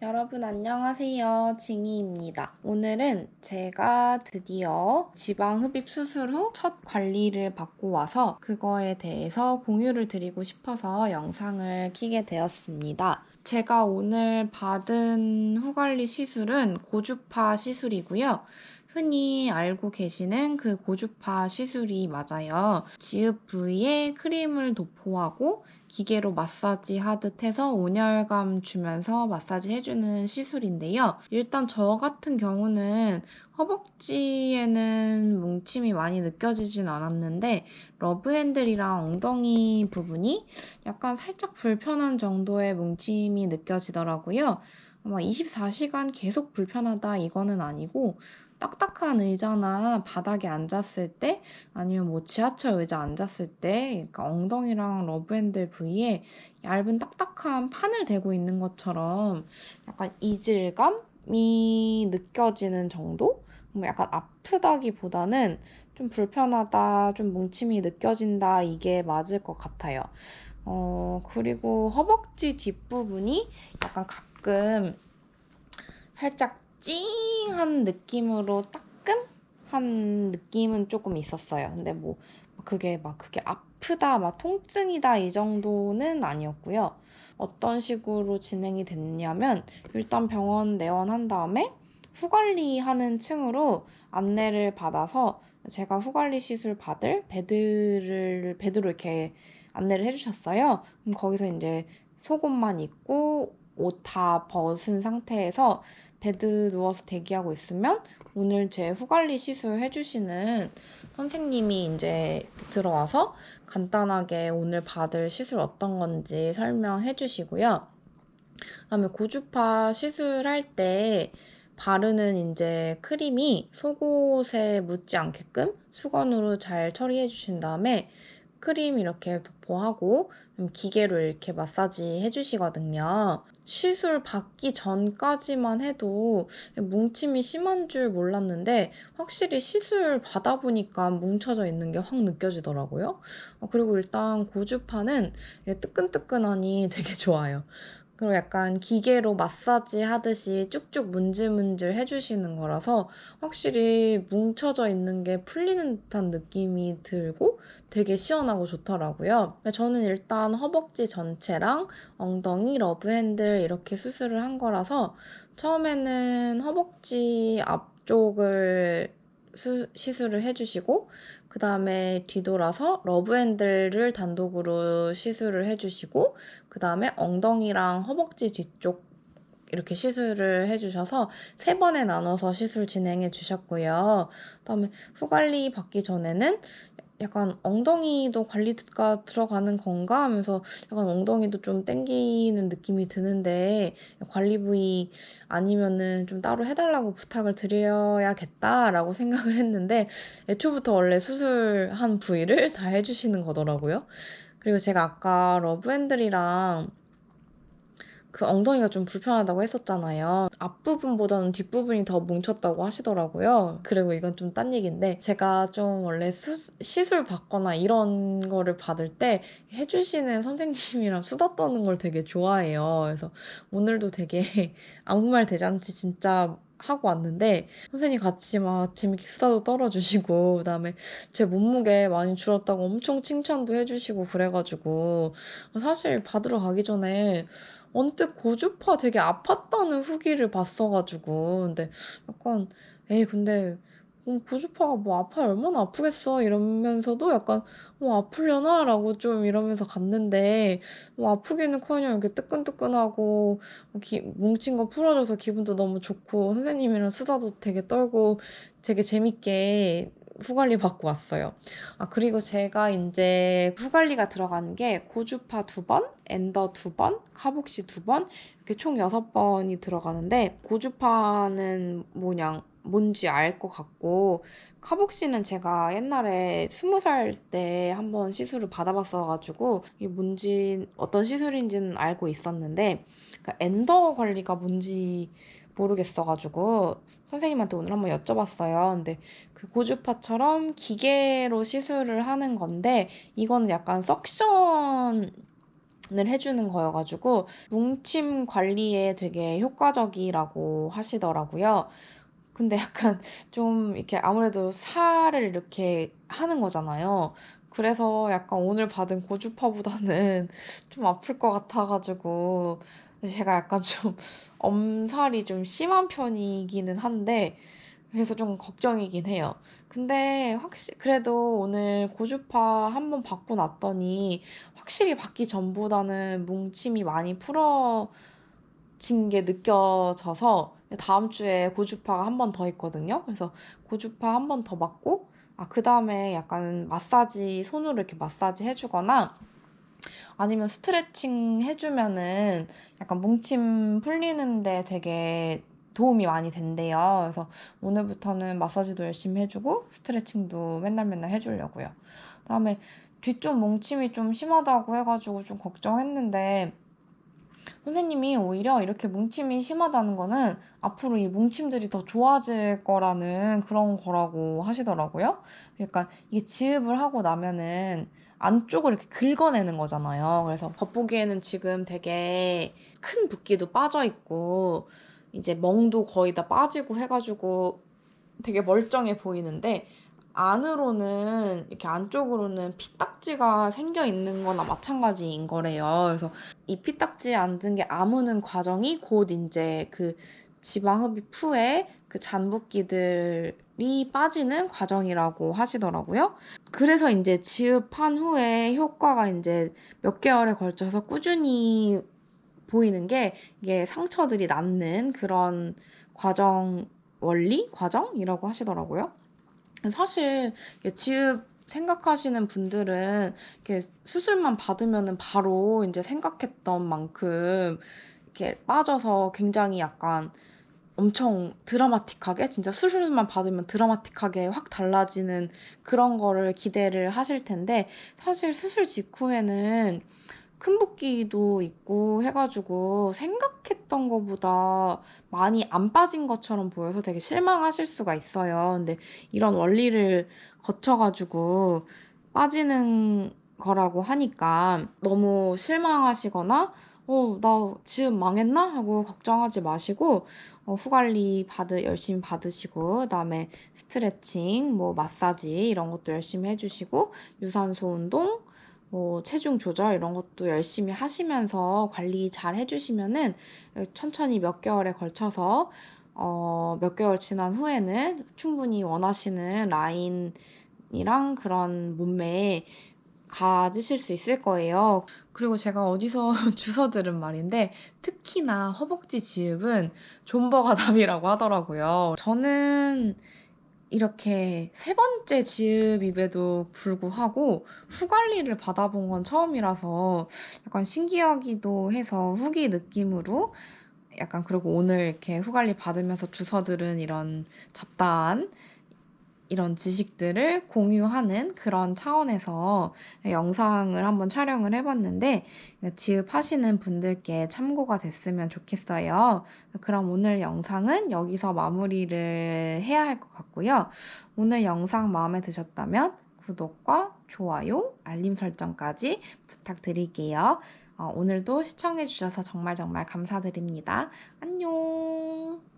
여러분 안녕하세요. 징이입니다. 오늘은 제가 드디어 지방 흡입 수술 후 첫 관리를 받고 와서 그거에 대해서 공유를 드리고 싶어서 영상을 키게 되었습니다. 제가 오늘 받은 후관리 시술은 고주파 시술이고요. 흔히 알고 계시는 그 고주파 시술이 맞아요. 지읍 부위에 크림을 도포하고 기계로 마사지 하듯 해서 온열감 주면서 마사지 해주는 시술인데요. 일단 저 같은 경우는 허벅지에는 뭉침이 많이 느껴지진 않았는데 러브핸들이랑 엉덩이 부분이 약간 살짝 불편한 정도의 뭉침이 느껴지더라고요. 아마 24시간 계속 불편하다 이거는 아니고 딱딱한 의자나 바닥에 앉았을 때 아니면 뭐 지하철 의자 앉았을 때 그러니까 엉덩이랑 러브핸들 부위에 얇은 딱딱한 판을 대고 있는 것처럼 약간 이질감이 느껴지는 정도? 뭐 약간 아프다기보다는 좀 불편하다, 좀 뭉침이 느껴진다 이게 맞을 것 같아요. 어, 그리고 허벅지 뒷부분이 약간 가끔 살짝 찡한 느낌으로 따끔한 느낌은 조금 있었어요. 근데 뭐 그게 막 그게 아프다, 막 통증이다 이 정도는 아니었고요. 어떤 식으로 진행이 됐냐면 일단 병원 내원한 다음에 후관리하는 층으로 안내를 받아서 제가 후관리 시술 받을 베드를 베드로 이렇게 안내를 해주셨어요. 그럼 거기서 이제 속옷만 입고 옷 다 벗은 상태에서 베드 누워서 대기하고 있으면 오늘 제 후관리 시술 해주시는 선생님이 이제 들어와서 간단하게 오늘 받을 시술 어떤 건지 설명해 주시고요. 그다음에 고주파 시술할 때 바르는 이제 크림이 속옷에 묻지 않게끔 수건으로 잘 처리해 주신 다음에 크림 이렇게 도포하고 기계로 이렇게 마사지 해주시거든요. 시술 받기 전까지만 해도 뭉침이 심한 줄 몰랐는데 확실히 시술 받아보니까 뭉쳐져 있는 게 확 느껴지더라고요. 어, 그리고 일단 고주파는 뜨끈뜨끈하니 되게 좋아요. 그리고 약간 기계로 마사지 하듯이 쭉쭉 문질문질 해주시는 거라서 확실히 뭉쳐져 있는 게 풀리는 듯한 느낌이 들고 되게 시원하고 좋더라고요. 저는 일단 허벅지 전체랑 엉덩이, 러브핸들 이렇게 수술을 한 거라서 처음에는 허벅지 앞쪽을 수, 시술을 해주시고 그 다음에 뒤돌아서 러브핸들을 단독으로 시술을 해주시고 그 다음에 엉덩이랑 허벅지 뒤쪽 이렇게 시술을 해주셔서 세 번에 나눠서 시술 진행해 주셨고요. 그다음에 후관리 받기 전에는 약간 엉덩이도 관리가 들어가는 건가 하면서 약간 엉덩이도 좀 땡기는 느낌이 드는데 관리 부위 아니면은 좀 따로 해달라고 부탁을 드려야겠다라고 생각을 했는데 애초부터 원래 수술한 부위를 다 해주시는 거더라고요. 그리고 제가 아까 러브핸들이랑 그 엉덩이가 좀 불편하다고 했었잖아요. 앞부분보다는 뒷부분이 더 뭉쳤다고 하시더라고요. 그리고 이건 좀 딴 얘기인데 제가 좀 원래 수, 시술 받거나 이런 거를 받을 때 해주시는 선생님이랑 수다 떠는 걸 되게 좋아해요. 그래서 오늘도 되게 아무 말 대잔치 진짜 하고 왔는데 선생님 같이 막 재밌게 수다도 떨어주시고 그다음에 제 몸무게 많이 줄었다고 엄청 칭찬도 해주시고 그래가지고 사실 받으러 가기 전에 언뜻 고주파 되게 아팠다는 후기를 봤어가지고. 근데 약간 에이 근데 음, 고주파가 뭐 아파야 얼마나 아프겠어? 이러면서도 약간 뭐 아플려나? 라고 좀 이러면서 갔는데 뭐 아프기는 커녕 이렇게 뜨끈뜨끈하고 뭐 기, 뭉친 거 풀어줘서 기분도 너무 좋고 선생님이랑 수다도 되게 떨고 되게 재밌게 후관리 받고 왔어요. 아, 그리고 제가 이제 후관리가 들어가는 게 고주파 두 번, 엔더 두 번, 카복시 두 번, 이렇게 총 여섯 번이 들어가는데, 고주파는 뭐냐, 뭔지 알 것 같고, 카복시는 제가 옛날에 스무 살 때 한번 시술을 받아봤어가지고, 이게 뭔지, 어떤 시술인지는 알고 있었는데, 그 엔더 관리가 뭔지 모르겠어가지고 선생님한테 오늘 한번 여쭤봤어요. 근데 그 고주파처럼 기계로 시술을 하는 건데 이거는 약간 석션 해주는 거여가지고 뭉침 관리에 되게 효과적이라고 하시더라고요. 근데 약간 좀 이렇게 아무래도 살을 이렇게 하는 거잖아요. 그래서 약간 오늘 받은 고주파보다는 좀 아플 것 같아가지고 제가 약간 좀 엄살이 좀 심한 편이기는 한데 그래서 좀 걱정이긴 해요. 근데 확실 그래도 오늘 고주파 한 번 받고 났더니 확실히 받기 전보다는 뭉침이 많이 풀어진 게 느껴져서 다음 주에 고주파가 한 번 더 있거든요. 그래서 고주파 한 번더 받고 아, 그 다음에 약간 마사지 손으로 이렇게 마사지 해주거나 아니면 스트레칭 해주면은 약간 뭉침 풀리는데 되게 도움이 많이 된대요. 그래서 오늘부터는 마사지도 열심히 해주고 스트레칭도 맨날 맨날 해주려고요. 그다음에 뒤쪽 뭉침이 좀 심하다고 해가지고 좀 걱정했는데 선생님이 오히려 이렇게 뭉침이 심하다는 거는 앞으로 이 뭉침들이 더 좋아질 거라는 그런 거라고 하시더라고요. 그러니까 이게 지읍을 하고 나면은 안쪽을 이렇게 긁어내는 거잖아요. 그래서 겉보기에는 지금 되게 큰 붓기도 빠져 있고 이제 멍도 거의 다 빠지고 해가지고 되게 멀쩡해 보이는데 안으로는 이렇게 안쪽으로는 피딱지가 생겨 있는 거나 마찬가지인 거래요. 그래서 이 피딱지에 앉은 게 아무는 과정이 곧 이제 그 지방 흡입 후에 그 잔붓기들이 빠지는 과정이라고 하시더라고요. 그래서 이제 지읍한 후에 효과가 이제 몇 개월에 걸쳐서 꾸준히 보이는 게 이게 상처들이 낫는 그런 과정 원리 과정이라고 하시더라고요. 사실 지읍 생각하시는 분들은 이렇게 수술만 받으면은 바로 이제 생각했던 만큼 이렇게 빠져서 굉장히 약간 엄청 드라마틱하게 진짜 수술만 받으면 드라마틱하게 확 달라지는 그런 거를 기대를 하실 텐데 사실 수술 직후에는 큰 붓기도 있고 해가지고 생각했던 것보다 많이 안 빠진 것처럼 보여서 되게 실망하실 수가 있어요. 근데 이런 원리를 거쳐가지고 빠지는 거라고 하니까 너무 실망하시거나 어, 나 지금 망했나? 하고 걱정하지 마시고 어, 후 관리 받으 열심히 받으시고 그 다음에 스트레칭, 뭐 마사지 이런 것도 열심히 해주시고 유산소 운동 뭐 체중 조절 이런 것도 열심히 하시면서 관리 잘 해주시면은 천천히 몇 개월에 걸쳐서 어, 몇 개월 지난 후에는 충분히 원하시는 라인이랑 그런 몸매 가지실 수 있을 거예요. 그리고 제가 어디서 주워 들은 말인데 특히나 허벅지 지읍은 존버가 답이라고 하더라고요. 저는 이렇게 세 번째 지읍임에도 불구하고 후 관리를 받아본 건 처음이라서 약간 신기하기도 해서 후기 느낌으로 약간 그리고 오늘 이렇게 후 관리 받으면서 주워 들은 이런 잡다한 이런 지식들을 공유하는 그런 차원에서 영상을 한번 촬영을 해봤는데 지읍하시는 분들께 참고가 됐으면 좋겠어요. 그럼 오늘 영상은 여기서 마무리를 해야 할 것 같고요. 오늘 영상 마음에 드셨다면 구독과 좋아요, 알림 설정까지 부탁드릴게요. 어, 오늘도 시청해주셔서 정말 정말 감사드립니다. 안녕!